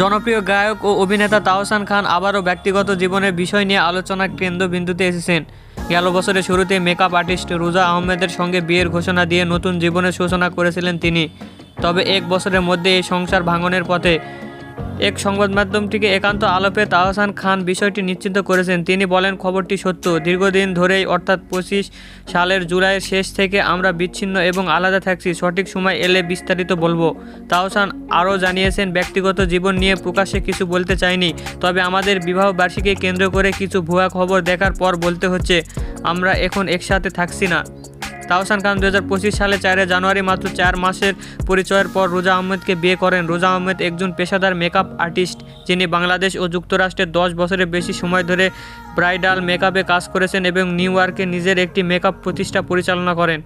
জনপ্রিয় গায়ক ও অভিনেতা তাহসান খান আবারও ব্যক্তিগত জীবনের বিষয় নিয়ে আলোচনার কেন্দ্রবিন্দুতে এসেছেন। গেল বছরের শুরুতে মেকআপ আর্টিস্ট রোজা আহমেদের সঙ্গে বিয়ের ঘোষণা দিয়ে নতুন জীবনের সূচনা করেছিলেন তিনি। তবে এক বছরের মধ্যে এই সংসার ভাঙনের পথে এক সংবাদ মাধ্যমটিকে একান্ত আলোপে তাহসান খান বিষয়টি নিশ্চিত করেছেন। তিনি বলেন, খবরটি সত্য। দীর্ঘদিন ধরেই, অর্থাৎ পঁচিশ সালের জুলাইয়ের শেষ থেকে আমরা বিচ্ছিন্ন এবং আলাদা থাকছি। সঠিক সময় এলে বিস্তারিত বলব। তাহসান আরও জানিয়েছেন, ব্যক্তিগত জীবন নিয়ে প্রকাশ্যে কিছু বলতে চাইনি। তবে আমাদের বিবাহ বার্ষিকী কেন্দ্র করে কিছু ভুয়া খবর দেখার পর বলতে হচ্ছে, আমরা এখন একসাথে থাকছি না। তাহসান খান দু হাজার পঁচিশ সালে চারে জানুয়ারি মাত্র চার মাসের পরিচয়ের পর রোজা আহমেদকে বিয়ে করেন। রোজা আহমেদ একজন পেশাদার মেকআপ আর্টিস্ট যিনি বাংলাদেশ ও যুক্তরাষ্ট্রে দশ বছরের বেশি সময় ধরে ব্রাইডাল মেকআপে কাজ করেছেন এবং নিউ ইয়র্কে নিজের একটি মেকআপ প্রতিষ্ঠা পরিচালনা করেন।